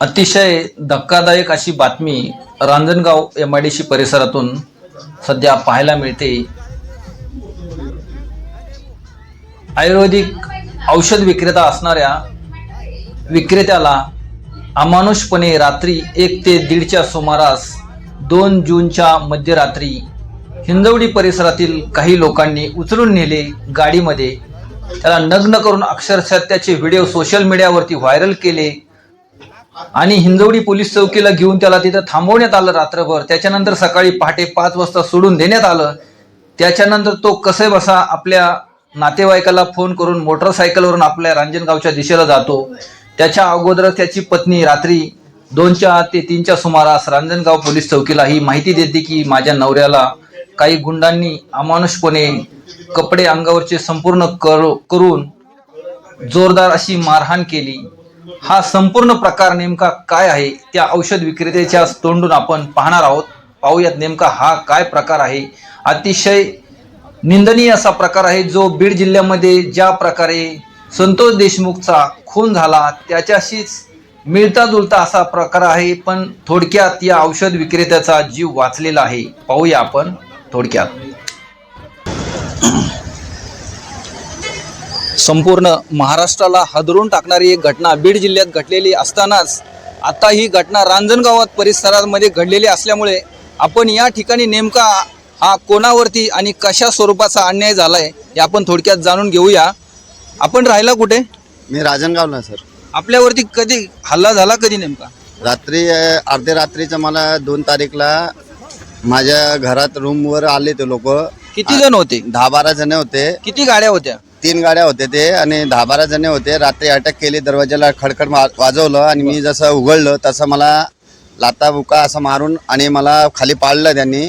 अतिशय धक्कादायक अशी बातमी Ranjangaon M I D C परिसरातून सध्या पाहायला मिळते. आयुर्वेदिक औषध विक्रेता असणाऱ्या विक्रेत्याला अमानुषपणे रात्री एक ते दीडच्या सुमारास दोन जूनच्या मध्यरात्री हिंजवडी परिसरातील काही लोकांनी उचलून नेले गाडीमध्ये. त्याला नग्न करून अक्षरशः त्याचे व्हिडिओ सोशल मीडियावरती व्हायरल केले. आणि हिंजवडी पोलीस चौकीला घेऊन त्याला तिथं थांबवण्यात आलं रात्रभर. त्याच्यानंतर सकाळी पहाटे पाच वाजता सोडून देण्यात आलं. त्याच्यानंतर तो कसे बसा आपल्या नातेवाईकाला फोन करून मोटरसायकलवरून आपल्या रांजणगावच्या दिशेला जातो. त्याच्या अगोदर त्याची पत्नी रात्री दोनच्या ते तीनच्या सुमारास रांजणगाव पोलीस चौकीला ही माहिती देते की माझ्या नवऱ्याला काही गुंडांनी अमानुषपणे कपडे अंगावरचे संपूर्ण कर करून जोरदार अशी मारहाण केली. हा संपूर्ण प्रकार नेमका काय आहे? त्या औषध विक्रेत्याच्या तोंडून आपण पाहणार आहोत. पाहूयात नेमका हा काय प्रकार आहे? अतिशय निंदनीय असा प्रकार आहे जो बीड जिल्ह्यामध्ये ज्या प्रकारे संतोष देशमुखचा खून झाला त्याच्याशीच मिळता जुळता असा प्रकार आहे पण थोडक्यात या औषध विक्रेत्याचा जीव वाचलेला आहे. पाहूया आपण थोडक्यात. संपूर्ण महाराष्ट्राला हादरून टाकणारी एक घटना बीड जिल्ह्यात घडलेली असतानाच आता ही घटना रांजणगावात परिसरामध्ये घडलेली असल्यामुळे आपण या ठिकाणी नेमका हा कोणावरती आणि कशा स्वरूपाचा अन्याय झालाय हे आपण थोडक्यात जाणून घेऊया. आपण राहिला कुठे? मी राजनगावला सर. आपल्यावरती कधी हल्ला झाला कधी नेमका? रात्री अर्ध्या रात्रीचं मला दोन तारीखला माझ्या घरात रूमवर आले ते लोक. किती जण होते? दहा बारा जण होते. किती गाड्या होत्या? तीन गाड्या होते ते आणि दहा बारा जण होते. रात्री अटक केली दरवाजाला खडखड वाजवलं आणि मी जसं उघडलं तसं मला लाता बुका असं मारून आणि मला खाली पाडलं त्यांनी.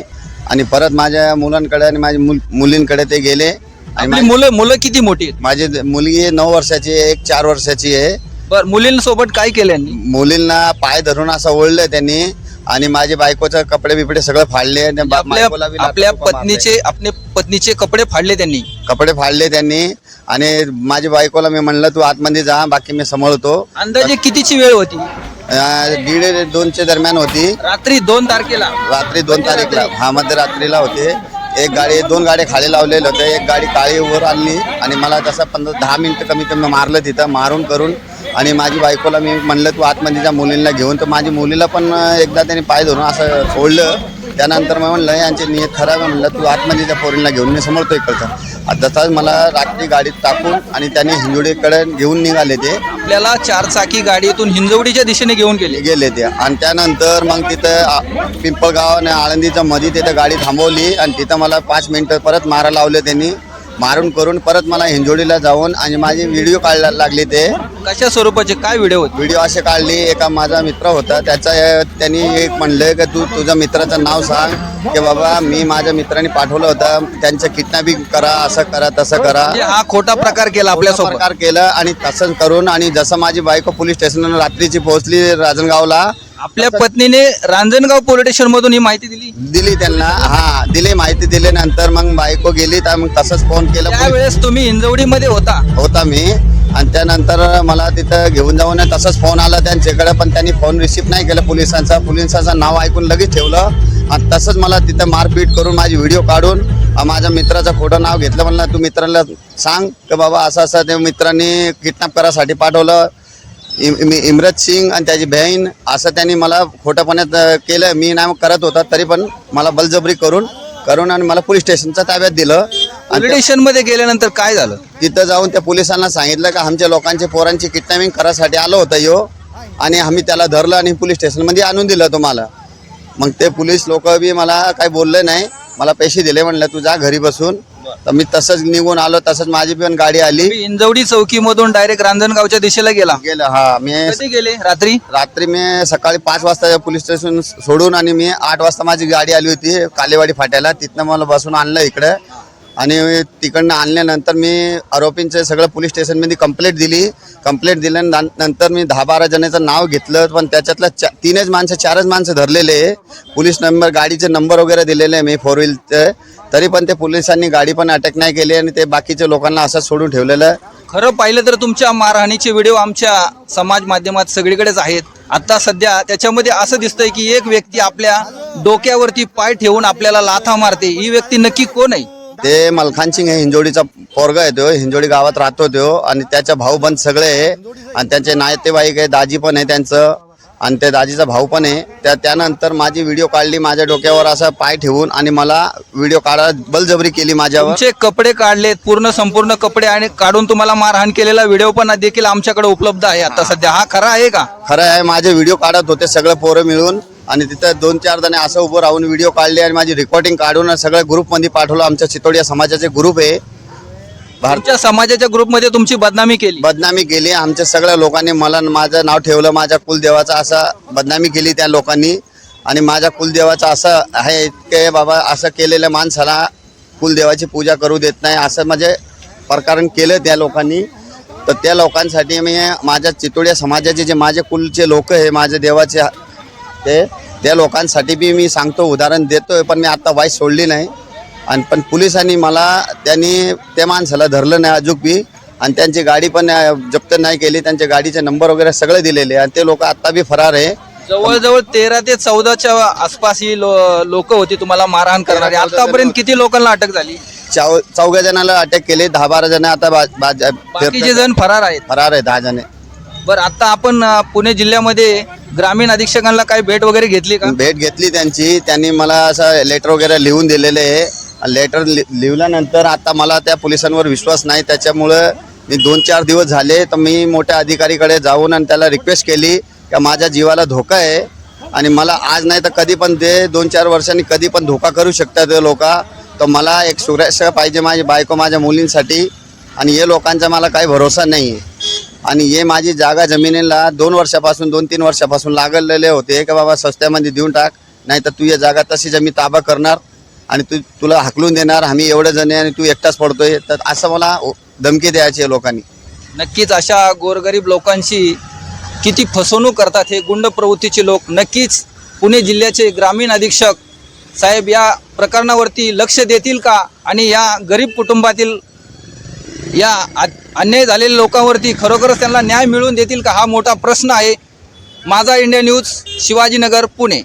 आणि परत माझ्या मुलांकडे आणि माझ्या मुल मुलींकडे ते गेले. आणि मुलं मुलं किती मोठी आहेत? माझी मुलगी नऊ वर्षाची आहे एक चार वर्षाची आहे. बर मुलींसोबत काय केलं मुलींना पाय धरून असं ओढलं त्यांनी. आणि माझे बायकोचं कपडे बिपडे सगळं फाडले आणि बा- बायकोला बी आपल्या पत्नीचे आपले पत्नीचे कपडे फाडले त्यांनी. कपडे फाडले त्यांनी आणि माझी बायकोला मी म्हणलं तू आतमध्ये जा बाकी मी सांभाळतो अंदाजे कितीची वेळ होती? अं, दीड दोनच्या दरम्यान होती. रात्री दोन तारखेला? रात्री दोन तारीखला. हा मध्यरात्रीला होते. एक गाडी दोन गाडी खाली लावलेले होते एक गाडी काळी वर आणली आणि मला तसं पंधरा दहा मिनिटं कमी कमी मारलं तिथं मारून करून आणि माझी बायकोला मी म्हणलं तू आतमध्ये त्या मुलींना घेऊन. तर माझी मुलीला पण एकदा त्यांनी पाय धरून असं सोडलं त्यानंतर मग म्हणलं यांची नियत खराब आहे. म्हणलं तू आतमध्ये त्या पोरींना घेऊन मी समोरतो इकडचा. तसाच मला रात्री गाडीत टाकून आणि त्यांनी हिंजोडीकडे घेऊन निघाले ते. आपल्याला चार चाकी गाडीतून हिंजवडीच्या दिशेने घेऊन गेले. गेले ते. आणि त्यानंतर मग तिथं आ- पिंपळगाव आणि आळंदीच्या मध्ये तिथं गाडी थांबवली आणि तिथं मला पाच मिनिटं परत मारा लावले त्यांनी. मारून करून परत मला हिंजोडीला जाऊन आणि माझे व्हिडिओ काढायला लागले ते. कशा स्वरूपाचे? काय व्हिडिओ होते? व्हिडिओ असे काढले एका माझा मित्र होता त्याचा त्यांनी एक म्हणलं की तू तुझ्या मित्राचं नाव सांग की बाबा मी माझ्या मित्राने पाठवलं होतं त्यांचं किडनॅपिंग करा असं करा तसं करा. म्हणजे हा खोटा प्रकार केला आपल्यासोबत. प्रकार केलं आणि तसंच करून आणि जसं माझी बायको पोलीस स्टेशनला रात्रीची पोहोचली राजनगावला आपल्या पत्नीने रांजणगाव पोलीस स्टेशन मधून ही माहिती दिली? दिली त्यांना. हा दिली माहिती दिल्यानंतर मग बायको गेली तर मग तसंच फोन केलं त्यावेळेस तुम्ही हिंजवडीमध्ये होता. होता मी. आणि त्यानंतर मला तिथं घेऊन जाऊन तसंच फोन आला त्यांच्याकडे पण त्यांनी फोन रिसीव्ह नाही केला पोलिसांचा. पोलिसांचं नाव ऐकून लगेच ठेवलं. आणि तसंच मला तिथं मारपीट करून माझी व्हिडिओ काढून माझ्या मित्राचं खोटं नाव घेतलं. म्हणलं तू मित्राला सांग की बाबा असं असं ते मित्रांनी किडनॅप करायसाठी पाठवलं. इम- इम- इम्रत सिंग आणि त्याची बहीण असं त्यांनी मला खोटंपणात केलं. मी नाही करत होता तरी पण मला बलजबरी करून करून आणि मला पोलीस स्टेशनच्या ताब्यात दिलं. आणि पोलीस स्टेशनमध्ये गेल्यानंतर काय झालं? तिथं जाऊन त्या पोलिसांना सांगितलं का आमच्या लोकांच्या पोरांची किडनॅपिंग करायसाठी आलो होतं यो. आणि आम्ही त्याला धरलं आणि पोलीस स्टेशनमध्ये आणून दिलं तुम्हाला. मग ते पोलीस लोक बी मला काही बोलले नाही. मला पैसे दिले म्हणलं तू जा घरी बसून. तर मी तसंच निघून आलो तसंच माझी पण गाडी आली. तुम्ही हिंजवडी चौकीमधून डायरेक्ट रांजणगावच्या दिशेला गेला. गेलं हा. मी कधी गेले? रात्री? रात्री मी सकाळी पाच वाजता पोलीस स्टेशन सोडून आणि मी आठ वाजता माझी गाडी आली होती कालेवाडी फाट्याला. तिथनं मला बसून आणलं इकडं. आणि तिकडनं आणल्यानंतर मी आरोपींचं सगळं पोलीस स्टेशनमध्ये कंप्लेंट दिली. कंप्लेंट दिल्यानंतर मी दहा बारा जणांचं नाव घेतलं पण त्याच्यातलं चा तीनच माणसं चारच माणसं धरलेले. आहे पोलीस नंबर गाडीचे नंबर वगैरे दिलेले आहे मी फोर व्हीलचे तरी पण ते पोलिसांनी गाडी पण अटॅक नाही केली आणि ते बाकीच्या लोकांना असंच सोडून ठेवलेलं. आहे खरं पाहिलं तर तुमच्या मारहाणीचे व्हिडिओ आमच्या समाज माध्यमात सगळीकडेच आहेत. आता सध्या त्याच्यामध्ये असं दिसतंय की एक व्यक्ती आपल्या डोक्यावरती पाय ठेवून आपल्याला लाथा मारते. ही व्यक्ती नक्की कोण आहे? ते मलखान सिंग हे हिंजोडीचा पोरगा आहे तो. हिंजोडी गावात राहतो तो. आणि त्याचा भाऊ बंद सगळे आहे. आणि त्यांचे नातेवाईक आहे दाजी पण आहे त्यांचं. आणि त्या दाजीचा भाऊ पण आहे. त्या त्यानंतर माझी व्हिडिओ काढली माझ्या डोक्यावर असा पाय ठेवून आणि मला व्हिडिओ काढा बलजबरी केली माझ्यावर. तुमचे कपडे काढलेत पूर्ण संपूर्ण कपडे आणि काढून तुम्हाला मारहाण केलेला व्हिडिओ पण देखील आमच्याकडे उपलब्ध आहे आता सध्या. हा खरा आहे का? खरं आहे माझे व्हिडिओ काढत होते सगळे पोरं मिळून. आणि तिथं दोन चार जण असं उभं राहून व्हिडिओ काढले आणि माझी रेकॉर्डिंग काढून सगळ्या ग्रुपमध्ये पाठवलं. आमच्या चितोडिया समाजाचे ग्रुप आहे भारत तुमच्या समाजाच्या ग्रुपमध्ये तुमची बदनामी केली. बदनामी केली. आमच्या सगळ्या लोकांनी मला माझं नाव ठेवलं. माझ्या कुलदेवाचा असा बदनामी केली त्या लोकांनी. आणि माझ्या कुलदेवाचं असं आहे की बाबा असं केलेल्या माणसाला कुलदेवाची पूजा करू देत नाही. असं म्हणजे प्रकरण केलं त्या लोकांनी. तर त्या लोकांसाठी मी माझ्या चितोडिया समाजाचे जे माझे कुलचे लोक आहे माझे देवाचे ते त्या लोकांसाठी बी मी सांगतो उदाहरण देतोय पण मी आता वाईट सोडली नाही. आणि पण पोलिसांनी मला त्यांनी त्या माणसाला धरलं नाही अजून बी. आणि त्यांची गाडी पण जप्त नाही केली. त्यांच्या गाडीचे नंबर वगैरे सगळे दिलेले. आणि ते लोक आता बी फरार आहे. जवळजवळ तेरा ते चौदाच्या आसपास ही लोक होती तुम्हाला मारहाण करणारे. आतापर्यंत. किती लोकांना अटक झाली? चौघ्या जणाला अटक केली. दहा बारा जण आता बाकीचे जण फरार आहेत. फरार आहे दहा जण. बरं आता आपण पुणे जिल्ह्यामध्ये ग्रामीण अधीक्षकांना काही भेट वगैरे घेतली का? भेट घेतली त्यांची. त्यांनी मला असं लेटर वगैरे लिहून दिलेले आहे. लेटर लिहिल्यानंतर आता मला त्या पोलिसांवर विश्वास नाही. त्याच्यामुळं मी दोन चार दिवस झाले. तर मी मोठ्या अधिकारीकडे जाऊन आणि त्याला रिक्वेस्ट केली का माझ्या जीवाला धोका आहे. आणि मला आज नाही तर कधी पण ते दोन चार वर्षांनी कधी पण धोका करू शकतात ते लोक. तर मला एक सुरक्षा पाहिजे माझी बायको माझ्या मुलींसाठी. आणि हे लोकांचा मला काही भरोसा नाही आहे आणि हे माझी जागा जमिनीला दोन वर्षापासून दोन तीन वर्षापासून लागलेले होते. का बाबा सस्त्यामध्ये देऊन टाक नाही तर तू या जागा तशीच मी ताबा करणार आणि तू तुला हाकलून देणार. आम्ही एवढे जण आहे आणि तू एकटाच पडतोय. तर असं मला धमकी द्यायची आहे लोकांनी. नक्कीच अशा गोरगरीब लोकांशी किती फसवणूक करतात हे गुंड प्रवृत्तीचे लोक. नक्कीच पुणे जिल्ह्याचे ग्रामीण अधीक्षक साहेब या प्रकरणावरती लक्ष देतील का? आणि या गरीब कुटुंबातील या आ- अन्याय झालेल्या लोकांवरती खरोखरच त्यांना न्याय मिळवून देतील का हा मोठा प्रश्न आहे. माझा इंडिया न्यूज शिवाजीनगर पुणे.